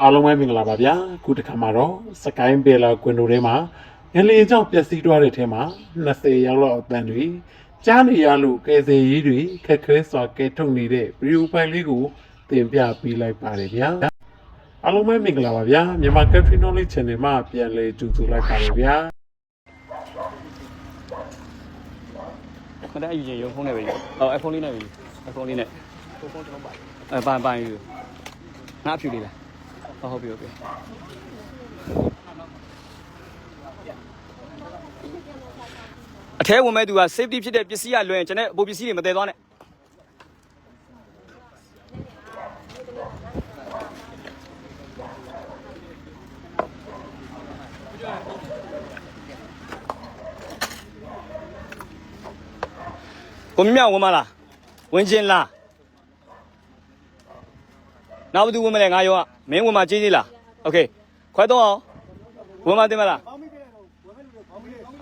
အားလုံးပဲမင်္ဂလာပါဗျာခုတစ်ခါမှာတော့စကိုင်းဘယ်လာကွင်တိုထဲမှာငလျင်ကြောင့်ပျက်စီးသွားတဲ့ထဲမှာ20ရောက်လောက်အတန်တွေကြားနေရလို့ကယ်ဆယ်ရေးတွေခက်ခဲစွာကဲထုတ်နေတဲ့ဗီဒီယိုဖိုင်လေးကိုတင်ပြပေးလိုက်ပါတယ်ဗျာအားလုံးပဲမင်္ဂလာပါဗျာမြန်မာ Country Knowledge Channel မှာပြန်လည်ကြိုဆိုလိုက်ပါတယ်ဗျာမတဲ့အယူချင်းရုံဖုန်းနဲ့ပဲဟော iPhone လေးနဲ့ပဲ iPhone လေးနဲ့ဖုန်းဖုန်းတစ်လုံးပါအဲပန်ပန်ယူငါအဖြူလေးလား ဟောဟုတ်ပြီဟုတ်ပြီအထဲဝင်မဲ့သူက safety ဖြစ်တဲ့ပစ္စည်းကလွယ်ရင်ကျွန်တော်အပေါ်ပစ္စည်းတွေမတည်သွားနဲ့ကိုမြမြဝင်မလားဝင်ချင်းလား နောက်ဘယ်သူဝင်မလဲငါရောကမင်းဝင်မကြေးသေးလားโอเคခွဲတော့အောင်ဝင်မတင်မလား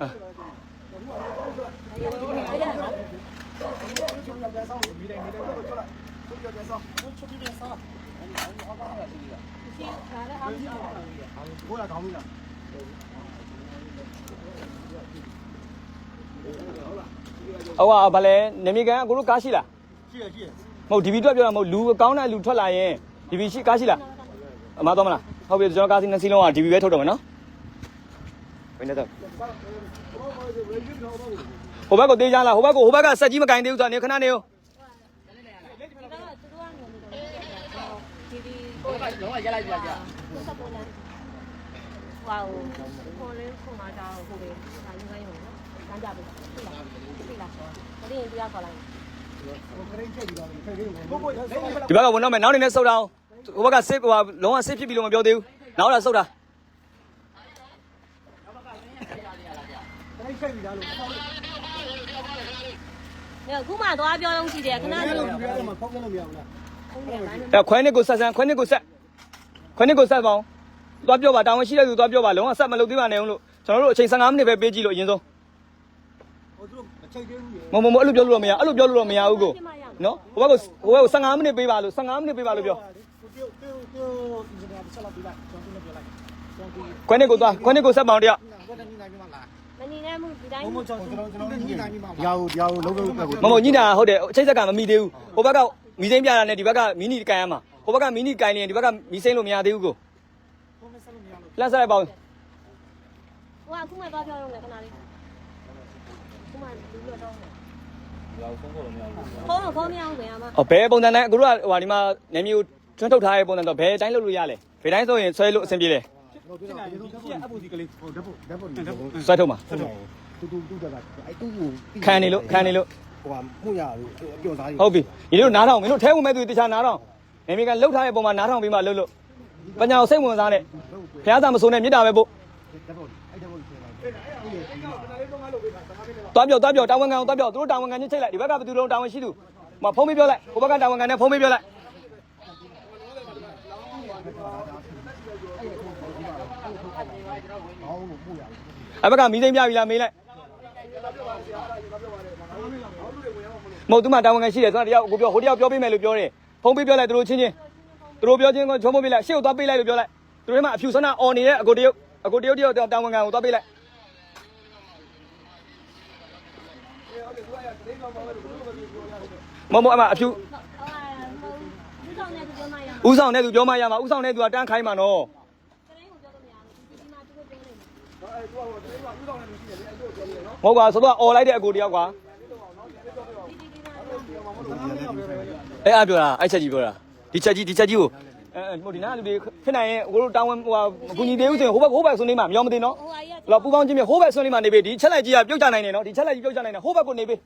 အာဟိုကဘာလဲနေမီကန်အကိုတို့ကားရှိလား ရှိရရှိရ မဟုတ်ဒီဘီတွက်ပြောတာမဟုတ်လူကောင်းတဲ့လူထွက်လာရင် ဒီဘီရှိကားရှိလားအမတော်မလားဟုတ်ပြီကျွန်တော်ကားစီနှစ်စီးလုံးကဒီဘီပဲထုတ်တော့မယ်နော်ဘယ်နဲ့တော့ဟိုဘက်ကတေးကြလားဟိုဘက်ကဟိုဘက်ကဆက်ကြီးမကင်သေးဘူးဆိုတော့နေခဏနေဦးလုံးဝရက်လိုက်ပြကြဟွာဟိုခေါ်လေးခေါ်မှာကြောက်ဟိုပဲဒါလူတိုင်းဟိုနော်စမ်းကြပြီသိလားသိလားမသိရင်တရားခေါ်လိုက်ဒီဘက်ကဝင်တော့မယ်နောက်နေနဲ့စုတ်တာအောင် ဟိုဘက်ကစစ်ဟိုလုံးဝစစ်ဖြစ်ပြီလို့မပြောသေးဘူးနောက်လာစုတ်တာညခုမှသွားပြောလုံးရှိတယ်ခဏအဲ့နေလိုပြရတယ်မှာဖောက်ပြလို့မရဘူးလားဟုတ်တယ်ဘာလို့အဲခွဲနှစ်ကိုဆက်ဆန်းခွဲနှစ်ကိုဆက်ခွဲနှစ်ကိုဆက်ပါအောင်သွားပြောပါတာဝန်ရှိတဲ့သူသွားပြောပါလုံးဝဆက်မလုပ်သေးပါနဲ့အောင်လို့ကျွန်တော်တို့အချိန်15မိနစ်ပဲပေးကြည့်လို့အရင်ဆုံးဟိုသူတို့မချိတ်သေးဘူးရေမမမအဲ့လိုပြောလို့တော့မရအဲ့လိုပြောလို့တော့မရဘူးကိုနော်ဟိုဘက်ကဟိုဘက်က15မိနစ်ပေးပါလို့15မိနစ်ပေးပါလို့ပြော သူတို့သူတို့အင်ဂျင်နီယာဆက်လာပြလိုက်ကျွန်တော်ပြောလိုက်ကျွန်တော်ခွဲနှစ်ကိုသွားခွဲနှစ်ကိုဆက်ပါအောင်တရားဘယ်တည်းနိုင်မှာလားမနေနဲ့မှုဒီတိုင်းဘုံမကျွန်တော်ကျွန်တော်ညှိနိုင်မှာရာကိုရာကိုလုံးလုံးပဲကိုမမညိတာဟုတ်တယ်အချိန်ဆက်ကမမီသေးဘူးဟိုဘက်ကမီစိမ့်ပြတာနဲ့ဒီဘက်ကမီနီကန်ရမှာဟိုဘက်ကမီနီကန်နေရင်ဒီဘက်ကမီစိမ့်လို့မရသေးဘူးကိုဘုံမဆက်လို့မရဘူးလက်ဆက်လိုက်ပါဦးဟိုကခုမှသွားပြောလုံးလေခဏလေးခုမှလူပြောတော့ဖုန်းဖုန်းမရဘူးဘယ်မှာအော်ဘယ်ပုံစံနဲ့အခုတို့ကဟိုဒီမှာနေမျိုး ထွန်းထုတ်ထားတဲ့ပုံစံတော့ဘယ်တိုင်းလုပ်လို့ရလဲဘယ်တိုင်းဆိုရင်ဆွဲလို့အဆင်ပြေတယ်တော့ပြောတာရေလုံးကြီးအပူဒီကလေးဟိုဓာတ်ဖို့ဓာတ်ဖို့ဓာတ်ဖို့ဆွဲထုတ်မှာတူတူတူတာအဲ့တူကိုခံနေလို့ခံနေလို့ဟိုကမှုရလို့အပြော်စားကြီးဟုတ်ပြီဒီလိုနားထောင်မင်းတို့ထဲဝင်မဲ့သူတခြားနားထောင်နေမျိုးကလှုပ်ထားတဲ့ပုံမှာနားထောင်ပြီးမှလှုပ်လို့ပညာကိုစိတ်ဝင်စားတဲ့ဖះသားမစိုးနဲ့မြစ်တာပဲပို့ဓာတ်ဖို့အဲ့ဓာတ်ဖို့ပြောလိုက်တွားပြောတွားပြောတာဝန်ခံတွားပြောသူတို့တာဝန်ခံချင်းချိတ်လိုက်ဒီဘက်ကဘယ်သူလုံးတာဝန်ရှိသူမဖုံးမပြောလိုက်ဟိုဘက်ကတာဝန်ခံနဲ့ဖုံးမပြောလိုက် အောင်းလို့မှုရအဲ့ဘက်ကမီးသိမ့်ပြပြီလားမေးလိုက်မဟုတ်သူမှတာဝန်ခံရှိတယ်ဆိုတော့တယောက်ကိုပြောဟိုတယောက်ပြောပေးမယ်လို့ပြောတယ်ဖုံးပေးပြောလိုက်သူတို့ချင်းချင်းသူတို့ပြောချင်းကချုံးမပေးလိုက်ရှေ့ကိုသွားပေးလိုက်လို့ပြောလိုက်သူတို့မှအဖြူဆန္ဒအော်နေတဲ့အကိုတယောက်အကိုတယောက်တယောက်တာဝန်ခံကိုသွားပေးလိုက်မမအမအဖြူ ဟိုကဟိုဒီဆောင်နဲ့ပြောမှရမှာ ဥဆောင်တဲ့သူပြောမှရမှာဥဆောင်တဲ့သူကတန်းခိုင်းမှာနော်ကလေးကိုပြောလို့မရဘူးဒီမှာသူတို့ပြောနေတယ်မဟုတ်ပါဆိုတော့អော်လိုက်တဲ့အကိုတယောက်ကအဲ့အပြောတာအဲ့ချက်ကြီးပြောတာဒီချက်ကြီးဒီချက်ကြီးကိုအဲဟိုဒီနားလူတွေဖြစ်နိုင်ရင်ကိုတို့တောင်းဝင်ဟိုအကူညီသေးဘူးဆိုရင်ဟိုဘက်ဟိုဘက်ဆွနေမှာမရောမသိနော်ဟိုဟာကြီးကလောပူပေါင်းချင်းမြဟိုဘက်ဆွနေမှာနေပြီဒီချက်လိုက်ကြီးကပြုတ်ကြနိုင်တယ်နော်ဒီချက်လိုက်ကြီးပြုတ်ကြနိုင်တယ်ဟိုဘက်ကိုနေပြီ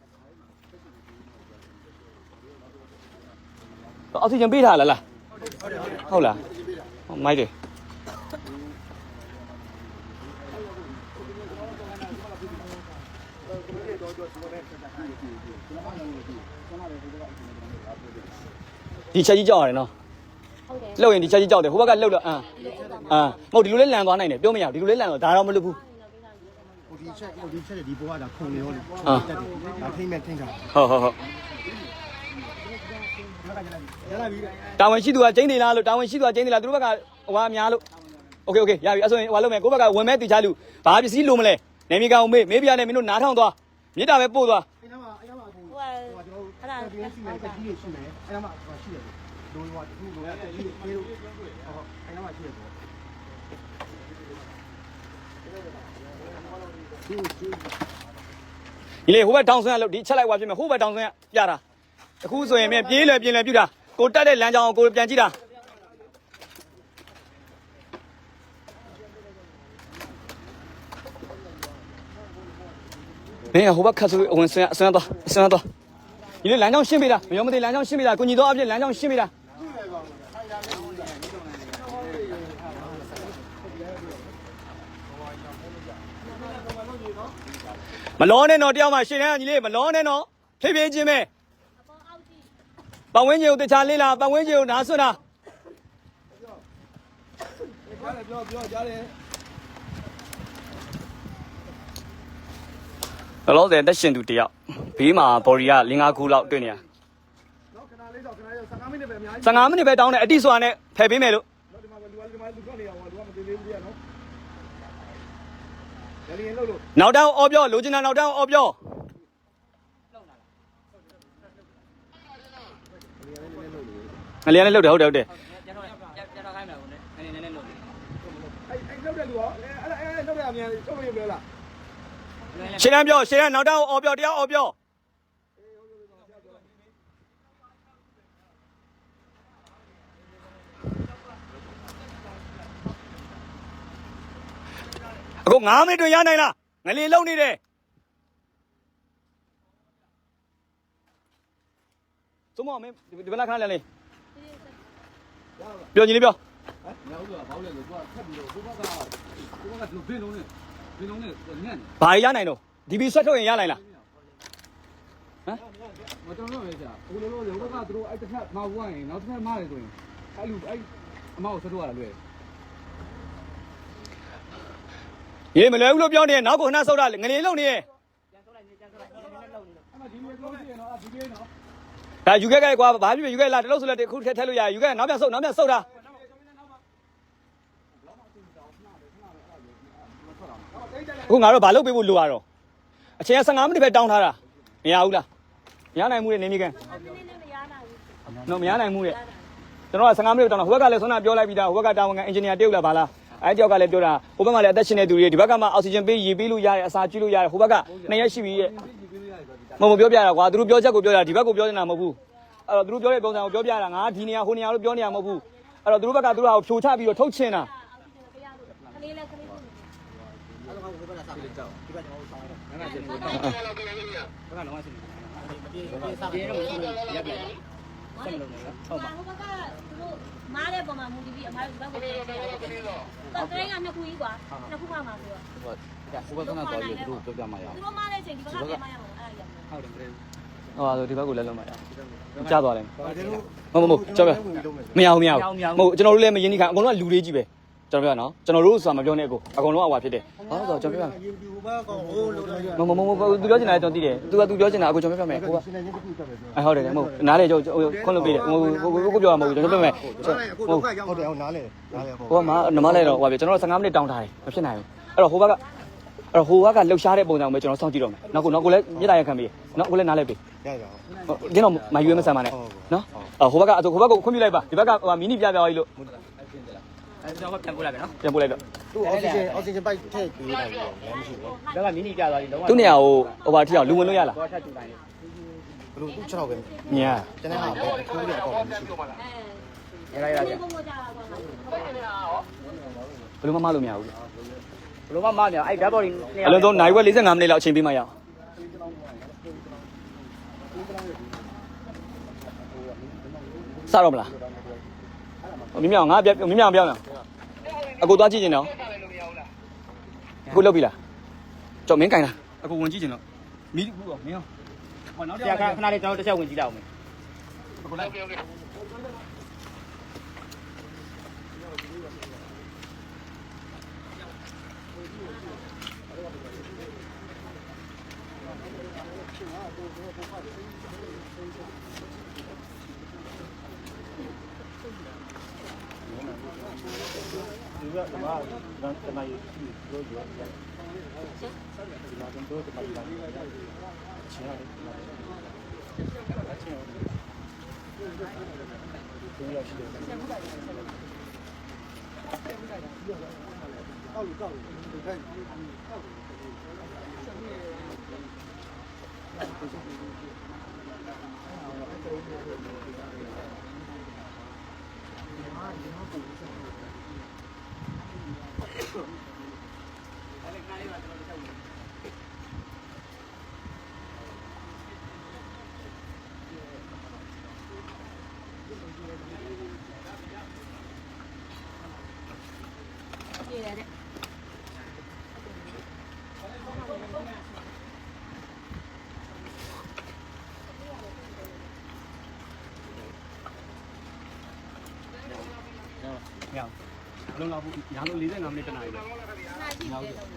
အောက်ဆီဂျင်ပေးထားလားလား ဟုတ်လားမိုက်တယ်ဒီချက်ကြီးကြောက်ရတယ်နော်ဟုတ်တယ်လှုပ်ရင်ဒီချက်ကြီးကြောက်တယ်ဟိုဘက်ကလှုပ်တော့အမ်အမ်မဟုတ်ဒီလိုလဲလန်သွားနိုင်တယ်ပြောမရဘူးဒီလိုလဲလန်တော့ဒါတော့မလုပ်ဘူးဟိုဒီချက်ဟိုဒီချက်ဒီဘောကဒါခုံနေရောလေအာဒါထိမ့်မဲ့ထိမ့်တာဟုတ်ဟုတ်ဟုတ်ဟ တာဝန်ရှိသူကကျင်းနေလားလို့တာဝန်ရှိသူကကျင်းနေလားသူတို့ဘက်ကဟိုဟာများလို့โอเคโอเคရပြီအဲ့ဆိုရင်ဟိုဟာလုပ်မယ်ကိုယ့်ဘက်ကဝင်မဲ့တီချလူဘာပစ္စည်းလိုမလဲနေမီကောင်မေးမေးပြရတယ်မင်းတို့နားထောင်သွားမြေတာပဲပို့သွား အဲ့ဒါမှအဲ့ဒါမှအခု ဟိုကအဲ့ဒါ ဒီရှိမယ်တကြီးရှိမယ်အဲ့ဒါမှရှိတယ်ဒိုးရွာတခုလိုရတကြီးပြေလို့ဟုတ်အဲ့ဒါမှရှိတယ်ပေါ့ဒီဒီ ဒီလေဟိုဘက်တောင်ဆွမ်းရလို့ဒီချက်လိုက်သွားပြင်မယ်ဟိုဘက်တောင်ဆွမ်းရပြတာအခုဆိုရင်မြပြေးလေပြင်လေပြတာ ကိုတက်တဲ့လမ်းကြောင်းကိုပြန်ကြည့်တာမင်းဟိုဘက်ခတ်ဆိုအဝင်ဆွမ်းအဆွမ်းသွားအဆွမ်းသွားဒီလေလမ်းကြောင်းရှင်းပေးတာမရောမသိလမ်းကြောင်းရှင်းပေးတာကိုညီတော်အပြည့်လမ်းကြောင်းရှင်းပေးတာမလောနဲ့တော့တယောက်မှရှင်းတန်းညီလေးမလောနဲ့တော့ဖြည်းဖြည်းချင်းပဲအပေါ်အောက်ကြည့် ပတ်ဝန်းကျင်ကိုတခြားလေးလာပတ်ဝန်းကျင်ကိုနားဆွတာပြောပြောပြောကြားတယ်ဘယ်လိုလဲတက်ရှင်သူတယောက်ဘေးမှာဘော်ရီက၄၅ခုလောက်တွေ့နေရနော်ခဏလေးတော့ခဏလေး15မိနစ်ပဲအများကြီး15မိနစ်ပဲတောင်းတယ်အတိဆိုတာနဲ့ဖယ်ပေးမယ်လို့တော့ဒီမှာလူကလူကလူကနေအောင်လူကမသိသေးဘူးပြနော်ဒါလေးလို့လို့နောက်တောင်းအော်ပြောလိုချင်တာနောက်တောင်းအော်ပြော ငလျာနဲ့လှုပ်တယ်ဟုတ်တယ်ဟုတ်တယ်အဲ့အဲ့လောက်တဲ့လူရောအဲ့အဲ့အဲ့လောက်တဲ့အမြန်ချုပ်ရပြောလားရှင်းတန်းပြောရှင်းတန်းနောက်တောင်းအော်ပြောတရားအော်ပြောအခု9မိနစ်တွင်ရနိုင်လားငလျင်လုံနေတယ်သုံးမမင်းဒီဘက်လာခဏလဲလေ ပြောညီလေးပြော 然后就跑来了，我看不到，我把他，我把他就分龙的，分龙的，我念的， ဘာရနိုင်တော့ဒီဘီဆွတ်ထုတ်ရင်ရနိုင်လား 我正说一下，我那老人我把这个哎这看马五万，然后这看马的东西，哎路哎，马我说多了对， ရေမလွယ်ဘူးလို့ပြောနေနောက်ကိုခဏဆုတ်တာငလျင်လုံနေရဲ့ 那今天高兴了，今天呢， ဒါ ယူခဲ့ခဲ့ကွာဘာဖြစ်ဖြစ်ယူခဲ့လာတလို့ဆိုလက်တခုထက်ထက်လို့ရယူခဲ့နောက်ပြန်ဆုတ်နောက်ပြန်ဆုတ်တာအခုငါတို့ဘာလုပ်ပေးဖို့လိုရတော့အချိန်က15မိနစ်ပဲတောင်းထားတာမရဘူးလားမရနိုင်ဘူးလေနေမြေကန်နည်းနည်းနဲ့မရနိုင်ဘူးနော်မရနိုင်ဘူးလေကျွန်တော်က15မိနစ်တောင်းတာဟိုဘက်ကလည်းဆွမ်းနာပြောလိုက်ပြီးသားဟိုဘက်ကတာဝန်ခံအင်ဂျင်နီယာတယောက်လာပါလားအဲတယောက်ကလည်းပြောတာဟိုဘက်မှာလည်းအသက်ရှင်နေသူတွေဒီဘက်ကမှအောက်ဆီဂျင်ပေးရေပေးလို့ရတယ်အစာကျွေးလို့ရတယ်ဟိုဘက်ကနှစ်ရက်ရှိပြီရဲ့ မဟုတ်မပြောပြတာကွာသူတို့ပြောချက်ကိုပြောတာဒီဘက်ကိုပြောနေတာမဟုတ်ဘူးအဲ့တော့သူတို့ပြောတဲ့ပုံစံကိုပြောပြတာငါဒီနေရာဟိုနေရာလို့ပြောနေတာမဟုတ်ဘူးအဲ့တော့သူတို့ဘက်ကသူတို့ဟာကိုဖြိုချပြီးတော့ထုတ်ချင်တာခလေးလဲခလေးကိုဟိုဘက်ကသူတို့မားတဲ့ပုံမှာမူတည်ပြီးအမားတို့ဘက်ကိုပြောတယ်။တော့တိုင်းကနှစ်ခုကြီးကွာ။နှစ်ခုမှမှာဆိုတော့ ကိုဘက်ကသွားပြီးသူတို့ပြောပြမှရအောင်သူတို့မလဲချိန်ဒီဘက်ကပြန်မရအောင်အဲ့ဒါကြီးဟုတ်တယ်မလဲဟောဆိုဒီဘက်ကိုလက်လုံးမှာရအောင်ကြားသွားတယ်မဟုတ်မဟုတ်ကြောက်ပြမရအောင်မရအောင်မဟုတ်ကျွန်တော်တို့လည်းမရင်းနှီးခံအကုန်လုံးကလူလေးကြီးပဲကျွန်တော်ပြောနော်ကျွန်တော်တို့ဆိုတာမပြောနဲ့အကိုအကုန်လုံးအဝါဖြစ်တယ်ဘာလို့ဆိုတော့ကျွန်တော်ပြောမမမမသူပြောချင်တာကျွန်တော်သိတယ်သူကသူပြောချင်တာအကိုကျွန်တော်ပြောပြမယ်ကိုကအဲဟုတ်တယ်မဟုတ်နားလေကျွန်တော်ခွန်းလို့ပေးတယ်ဟိုကိုကိုပြောတာမဟုတ်ကျွန်တော်ပြောပြမယ်ဟုတ်တယ်ဟုတ်နားလေနားလေကိုကမနမလဲတော့ဟိုပါပြကျွန်တော်15မိနစ်တောင်းထားတယ်မဖြစ်နိုင်ဘူးအဲ့တော့ဟိုဘက်က အဲ့တော့ဟိုဘက်ကလှုပ်ရှားတဲ့ပုံစံကိုပဲကျွန်တော်စောင့်ကြည့်တော့မယ်နောက်ကိုနောက်ကိုလည်းမြေတားရခံပေးနောက်ကိုလည်းနားလဲပေးရရကျွန်တော်မယူရမဆန်ပါနဲ့နော်ဟိုဘက်ကအဟိုဘက်ကိုခွင့်ပြုလိုက်ပါဒီဘက်ကဟိုမီနီပြပြကြီးလို့အဲကျွန်တော်ပြန်ပို့လိုက်မယ်နော်ပြန်ပို့လိုက်တော့သူအောက်ဆီဂျင်အောက်ဆီဂျင်ပိုက်ထည့်ပေးလိုက်တယ်လည်းမရှိဘူး။ဒါကမင်းကြီးပြသွားပြီလုံးဝသူ့နေရာကိုဟိုပါထီအောင်လူဝင်လို့ရလားတော့ထပ်ကြည့်လိုက်တယ်ဘလို့သူ့6တော့ပဲမြင်ရကျွန်တော်ကဘယ်ထိုးရအောင်မရှိဘူးအဲ။ရရရဒီပုံပေါ်ကြတာကွာဘယ်လိုမှမလို့မရဘူး ဘလို့မမနေအဲ့ဓာတ်ဘော်ဒီအလုံးတော့နိုင်ဝက်45မိနစ်လောက်အချိန်ပေးမှရအောင်စတော့မလားမြင်မြအောင်ငါပြမြင်မြအောင်ပြောင်းအောင်အကိုသွားကြည့်ကျင်တော့အခုလုတ်ပြီလားကြော်မင်းကင်လားအကိုဝင်ကြည့်ကျင်တော့မီးဘူးတော့မင်းအောင်ဟောနောက်ဆတစ်ရာယောက်ကခဏလေးကျွန်တော်တစ်ချက်ဝင်ကြည့်လိုက်အောင်မ 另外，就是说，不怕生，生下。另外，什么？能生，都有的。对呀，生的都他妈的。是啊。不要生。道路，道路，你看，Thank you. မရဘူးလုံးလောက်ဘူးညာလို့45မိနစ်တနားရီပဲနာကြည့်တယ်လို့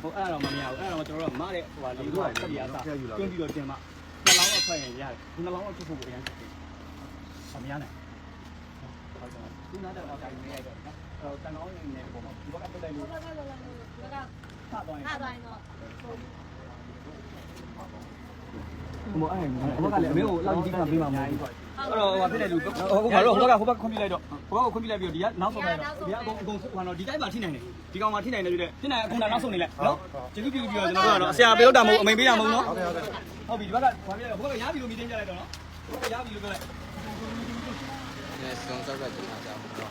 ဟိုအဲ့ဒါတော့မမရဘူးအဲ့ဒါတော့ကျွန်တော်တို့ကမတဲ့ဟိုဟာလေးတော့ဆက်ပြရတာတွင်းပြီးတော့တင်မှနှလောင်းတော့ထွက်ရင်ရတယ်ဒီနှလောင်းတော့ထွက်ဖို့အရင်ဆက်တယ်အမရနိုင်ဟုတ်ကဲ့ဒီနားတော့တိုင်းနေရတော့နော်တန်အောင်နေနေပုံမှာဒီဘက်ကတက်လိုက်လို့ဘက်ကလောလောဘက်ကထသွားရင်ထားသွားရင်တော့ ဟိုအဲ့ဟိုဘက်ကလည်းအမေကိုလောက်ကြည့်ခါပေးမှာမဟုတ်ဘူးအဲ့တော့ဟိုဖြစ်တယ်လူဟိုကတော့ဟိုဘက်ကဟိုဘက်ခွန်ပြလိုက်တော့ဟိုဘက်ကခွန်ပြလိုက်ပြီးတော့ဒီကနောက်ဆုံးလိုက်တော့ဒီကအကုန်အကုန်ဟိုတော့ဒီတိုင်းမှာထိနိုင်တယ်ဒီကောင်မှာထိနိုင်တယ်ပြတဲ့ဖြစ်နိုင်အခုနောက်ဆုံးနေလိုက်နော်ကျေးဇူးပြုပြီးတော့ကျွန်တော်တို့ကတော့ဆရာပေးတော့တာမဟုတ်အမိန်ပေးတာမဟုတ်နော်ဟုတ်ပြီဒီဘက်ကခွန်ပြလိုက်တော့ဟိုဘက်ကရပြီလို့မီတင်းကြလိုက်တော့နော်ရပြီလို့ပြောလိုက်နေဆုံးစောက်ကကျွန်တော်ကြောက်တော့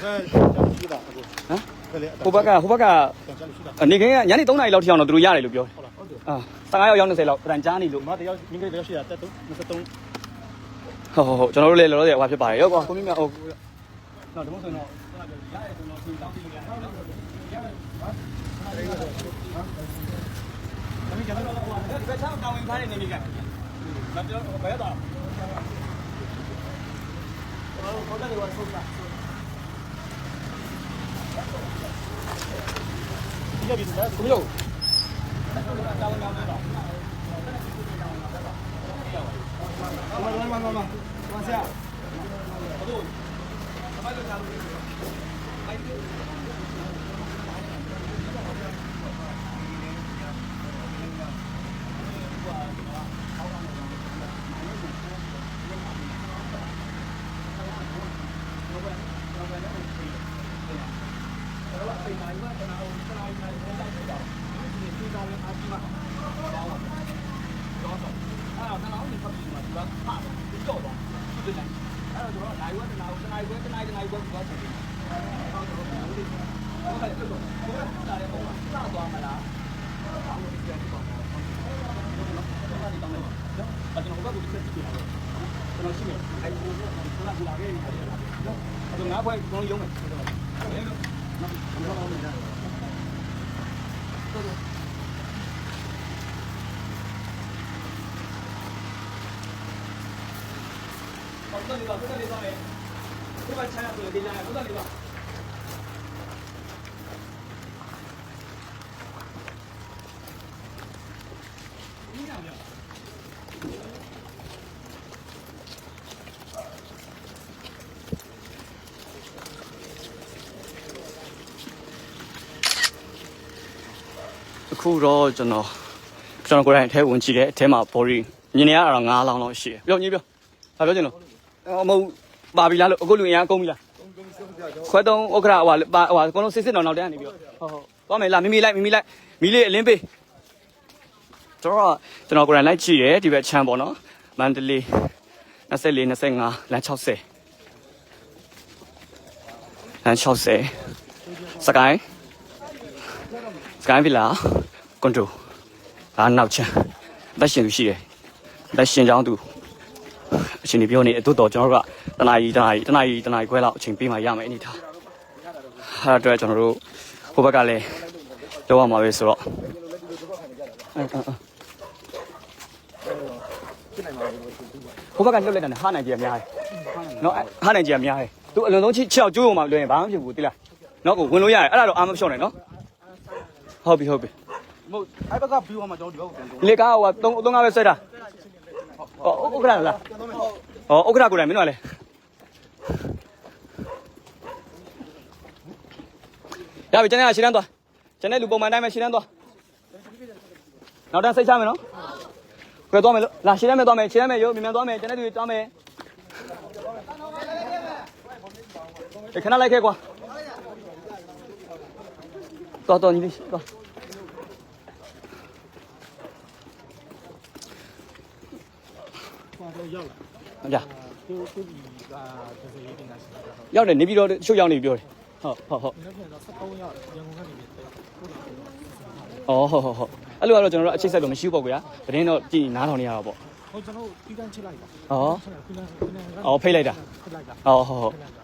ဟို ဘက်ကဟိုဘက်ကနေခင်းကညနေ3နာရီလောက်ထိအောင်တော့သူတို့ရတယ်လို့ပြောတယ်အာ15ရောက်ရောက်20လောက်ပြန်ကြားနေလို့မတယောက်မိန်းကလေးတယောက်ရှိတာတက်တော့23ဟုတ်ဟုတ်ဟုတ်ကျွန်တော်တို့လည်းလောလောဆယ်ဟိုဖြစ်ပါတယ်ရောကွာကိုမြင့်မြတ်ဟိုတော့ဒီမို့ဆိုတော့ရတယ်ဆိုတော့ဒီတောင်းပြီးရတယ်ဟုတ်တယ်ဒါပေမဲ့ကျွန်တော်တို့ဟိုဒီဘက်ချောင်းတောင်းဝင်ထားတဲ့နေနေကမပြောဘယ်တော့ဟိုတော့တော့ဆုံးတာဒီကပြီးတယ်ကိုမျိုးတောင်းတော င်းတော့ မမမမမမဆရာ အဲ့တော့နောက်နေဖတ်ပြီးမှသူကဖတ်ပြီးတော့တော့သူတယ်အဲ့တော့ကျွန်တော်နိုင်ဝဲတ နာကိုတနိုင်ဝဲတနိုင်တနိုင်ဝဲပြီးတော့ဆက်ပြီးဟုတ်တယ်ဟုတ်တယ်ဟုတ်တယ်ဟုတ်တယ်ဟုတ်တယ်ဒါလည်းပေါ့စသွားမလားအော်ဒီပြန်ပြီးတော့ဟုတ်တယ်ဟုတ်တယ်တောင်းလိုက်နော်အဲ့ကျွန်တော်ဘက်ကဒီချက်ကြည့်နေတာကျွန်တော်ရှိမယ်အဲ့ဒီကလာလာခဲ့တယ်အဲ့တော့ငါ့ဘက်ကျွန်တော်ရုံးမယ်ဟုတ်တယ်အဲ့တော့နော်ကျွန်တော်လည်းနေတာဟုတ်တယ်ဟုတ်တယ်လေပါဟုတ်တယ်လေပါလေ ဒီမှာချာရဆိုလေဒီကြားဟုတ်တယ်လေပါအခုတော့ကျွန်တော်ကျွန်တော်ကိုယ်တိုင်အထဲဝင်ကြည့်တယ်အထဲမှာ body မြင်နေရတာတော့9လောင်းလောက်ရှိတယ်ပြောညီပြောဘာပြောချင်လို့အမဟုတ် ပါပြီလားလို့အခုလူအင်အားကုန်ပြီလားခွဲတုံးဥက္ခရာဟိုပါဟိုအကုန်လုံးစစ်စစ်တော်နောက်တန်းနေပြီးတော့ဟုတ်ဟုတ်သွားမယ်လားမိမိလိုက်မိမိလိုက်မိလေးအလင်းပေးကျွန်တော်ကကျွန်တော်ကိုယ်တိုင်လိုက်ကြည့်တယ်ဒီဘက်ချမ်းပေါ့နော်မန္တလေး24 25လမ်း60လမ်း60စကိုင်းစကိုင်းဗီလာကွန်တိုဒါနောက်ချမ်းအသက်ရှင်သူရှိတယ်အသက်ရှင်ကြောင်းသူ အချိန်ကြီးပြောနေအတူတော်ကျွန်တော်တို့ကတနာရီတနာရီတနာရီတနာရီခွဲလောက်အချိန်ပေးမှရမယ်အနေထားအဲ့ဒါအတွက်ကျွန်တော်တို့ဟိုဘက်ကလည်းလောက်ရမှာပဲဆိုတော့အဲ့အဲ့ဟိုဘက်ကလှုပ်လိုက်တယ်ဟာနိုင်ကြီးအများကြီးနော်ဟာနိုင်ကြီးအများကြီးသူအလွန်ဆုံးချစ်ချောက်ကျိုးအောင်မှလွယ်ရင်ဘာမှမဖြစ်ဘူးတိလားနော်ကိုဝင်လို့ရတယ်အဲ့ဒါတော့အာမမလျှော့နဲ့နော်ဟုတ်ပြီဟုတ်ပြီမဟုတ်အဲ့ဘက်က view မှာကျွန်တော်ဒီဘက်ကိုပြန်ဒီလေကားဟို3 3ကားပဲဆွဲတာ ဩဥက္ကရာလားဩဥက္ကရာကိုယ်တိုင်မင်းတို့ကလည်းရပြီကျွန်တော်ရှင်းတန်းသွားကျွန်တော်လူပုံမှန်တိုင်းပဲရှင်းတန်းသွားနောက်တန်းစိတ်ချမယ်နော်ပြသွားမယ်လို့လာရှင်းတန်းမယ်သွားမယ်ရှင်းတန်းမယ်ရုပ်မြန်မြန်သွားမယ်ကျွန်တော်တို့သွားမယ်ခဏလိုက်ခဲ့ကွာတော်တော်ကြီးလေးတော် ဟုတ်ကြရောက်တယ်နေပြီးတော့ရှုပ်ရောက်နေပြီပြောတယ်ဟုတ်ဟုတ်ဟုတ်အော်ဟုတ်ဟုတ်ဟုတ်အဲ့လိုကတော့ကျွန်တော်တို့အချိတ်ဆက်တော့မရှိဘူးပေါ့ကွာသတင်းတော့ကြည်နားထောင်နေရတာပေါ့ဟိုကျွန်တော်ပြီးတန်းချစ်လိုက်တာဩဆက်လိုက်ပြီးတန်းပြီးတန်းအော်ဖိတ်လိုက်တာခစ်လိုက်တာအော်ဟုတ်ဟုတ်ခစ်လိုက်တာ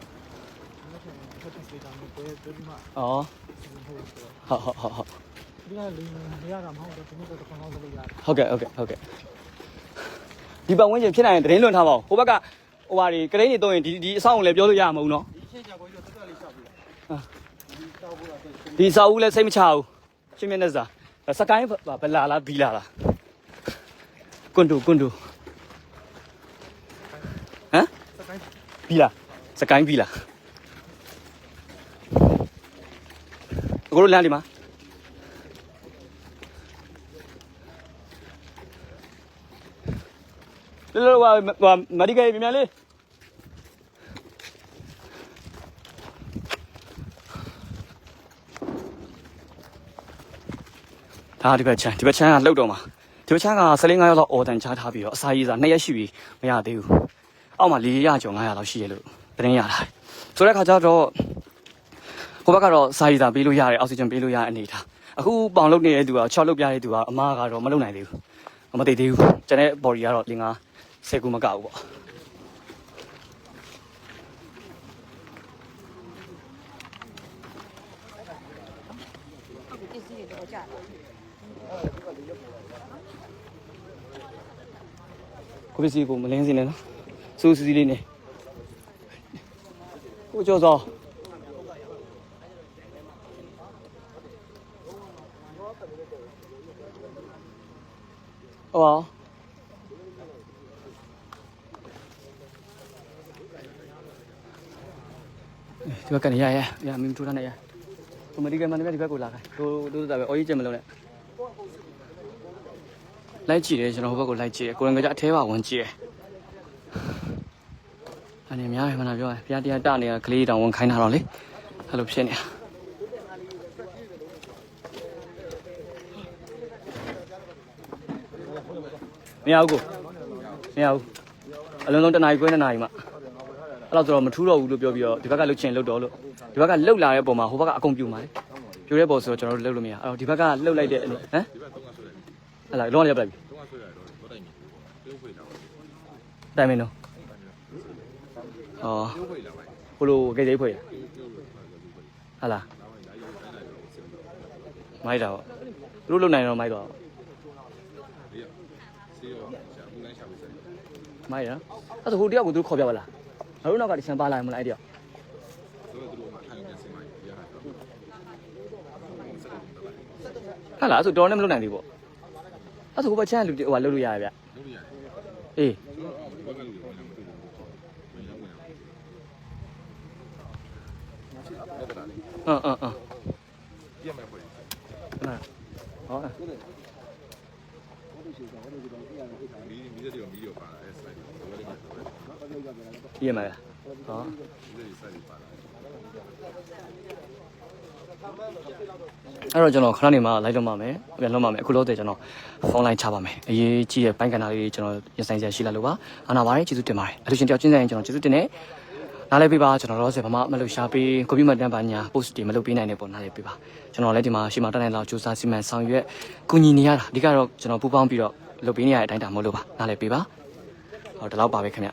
ဆက်စစ်တာမျိုးပဲပြီးမှအော်ဟုတ်ဟုတ်ဟုတ်ဟုတ်ဒီကလေးမရတာမဟုတ်တော့ဒီနေ့တော့ကောင်းကောင်းလုပ်ရတယ်ဟုတ်ကဲ့ဟုတ်ကဲ့ဟုတ်ကဲ့ ဒီပတ်ဝန်းကျင်ဖြစ်နိုင်ရင်သတင်းလွှင့်ထားပါဦးဟိုဘက်ကဟိုဘာတွေကရိန်းနေတော့ရင်ဒီဒီအဆောင်ကိုလည်းပြောလို့ရမှာမဟုတ်နော်ဒီစာအုပ်လည်းစိတ်မချဘူးရှင်းမျက်နှာစာစကိုင်းဘလာလားဘီလာလားကွန်တူကွန်တူဟမ်ဘီလာစကိုင်းဘီလာအကိုတို့လမ်းဒီမှာ လောလောဟိုမဒီကေမြန်မြန်လေးဒါဒီဘက်ချမ်းဒီဘက်ချမ်းကလှုပ်တော့မှာဒီဘက်ချမ်းက15ရောက်လောက်အော်တန်ချထားပြီးတော့အစာရေးစား2ရက်ရှိပြီမရသေးဘူးအောက်မှာ400ကျော်900လောက်ရှိရလို့တင်းရတာဆိုတဲ့ခါကျတော့ဟိုဘက်ကတော့စာရေးစားပေးလို့ရတယ်အောက်ဆီဂျင်ပေးလို့ရတဲ့အနေထားအခုပေါင်လုတ်နေတဲ့သူက6လုတ်ပြတဲ့သူကအမားကတော့မလုတ်နိုင်သေးဘူးမသိသေးဘူးကျန်တဲ့ body ကတော့ 5 10ခုမကဘူးပေါ့ပစ္စည်းတွေတော့ကြာကိုပစ္စည်းကိုမလင်းစင်းနဲ့နော်စူးစီးလေးနဲ့ကိုကျော်စောဟော ဘက်ကနေရရရမင်းထူထားနေရကိုမဒီကမှန်တယ်ဒီဘက်ကိုလာခိုင်းတို့တို့တာပဲအော်ကြီးကျမလုံးနဲ့လိုက်ကြည့်တယ်ကျွန်တော်ဟိုဘက်ကိုလိုက်ကြည့်တယ်ကိုရင်ကကြအထဲပါဝင်ကြည့်တယ်အနေများရမှန်းပြောရဘုရားတရားတနေရကလေးတောင်ဝင်ခိုင်းတာတော့လေအဲ့လိုဖြစ်နေတာမရဘူးကိုမရဘူးအလုံးလုံးတစ်နာရီခွဲနှစ်နာရီမှ အဲ့တော့ဆိုတော့မထူးတော့ဘူးလို့ပြောပြီးတော့ဒီဘက်ကလှုပ်ချင်လှုပ်တော့လို့ဒီဘက်ကလှုပ်လာတဲ့ပုံမှာဟိုဘက်ကအကုန်ပြူမှာလေပြူတဲ့ပုံဆိုတော့ကျွန်တော်တို့လှုပ်လို့မရအဲ့တော့ဒီဘက်ကလှုပ်လိုက်တဲ့အနေဟမ်ဟဲ့လားလုံးဝရပ်ပလိုက်ပြီတိုင်မင်းတော့အော်ဘလိုကြိတ်ဖွေးဟာလားမိုက်တာပေါ့သူတို့လုံနိုင်တော့မိုက်တော့မိုက်ရအဲ့ဒါဟိုတယောက်ကိုသူတို့ခေါ်ပြပါလား ငါတို့နောက်ကဒီဆန်ပါလာမလားအဲ့တယောက်ဟာလားအဲ့ဆိုတော်နဲ့မလုံနိုင်သေးဘူးအဲ့ဆိုဟိုဘက်ချမ်းလူဟိုကလှုပ်လို့ရရဗျအေးအင်းအင်းအင်းပြတ်မယ်ဖွယ်ဟောပြ ည့်မှာလားဟောအဲ့တော့ကျွန်တော်ခဏနေမှလိုက်တော့မှမယ်ပြန်လုံးမှမယ်အခုလို့တည်းကျွန်တော်ဖုန်းလိုင်းချပါမယ်အရေးကြီးတဲ့ဘိုင်းကန်တာလေးကျွန်တော်ရင်ဆိုင်စရာရှိလာလို့ပါအာနာပါတယ်ကျေးဇူးတင်ပါတယ်အလူရှင်တယောက်ချင်းဆိုင်ကျွန်တော်ကျေးဇူးတင်တယ်နားလဲပေးပါကျွန်တော်တော့ဆက်ဘာမှမလုပ်ရှာပေးကွန်ပျူတာတန်းပါညာ post တွေမလုပ်ပေးနိုင်တဲ့ပုံနားလဲပေးပါကျွန်တော်လည်းဒီမှာရှေ့မှာတက်နိုင်လောက်စူးစမ်းစီမံဆောင်ရွက်ကူညီနေရတာအဓိကတော့ကျွန်တော်ပူးပေါင်းပြီးတော့လုပ်ပေးနေရတဲ့အတိုင်းတာမဟုတ်လို့ပါနားလဲပေးပါဟောဒီလောက်ပါပဲခင်ဗျ